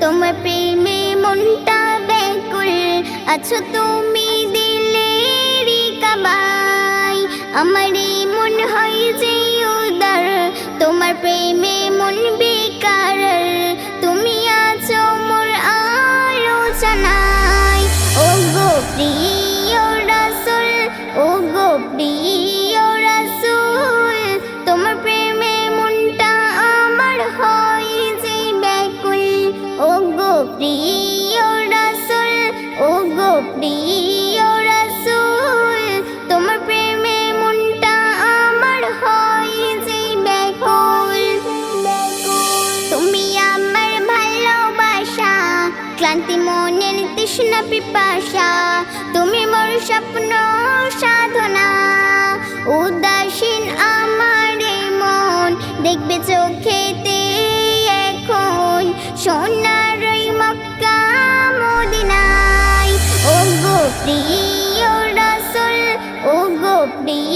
তোমার প্রেমে আছো তুমি দিলেরি কাবাই আমারে মন হয় যে উদার, তোমার প্রেমে মন বেকার। প্রিয় রাসূল, ওগো প্রিয় রাসূল, তোমার প্রেমে মনটা আমার হয় যে ব্যাকুল। তুমি আমার ভালোবাসা, ক্লান্তি মনের তৃষ্ণা পিপাসা, তুমি মোর স্বপ্ন সাধনা। উদাসীন আমার মন, দেখবে প্রিয় রাসুল ও গো প্রিয়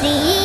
see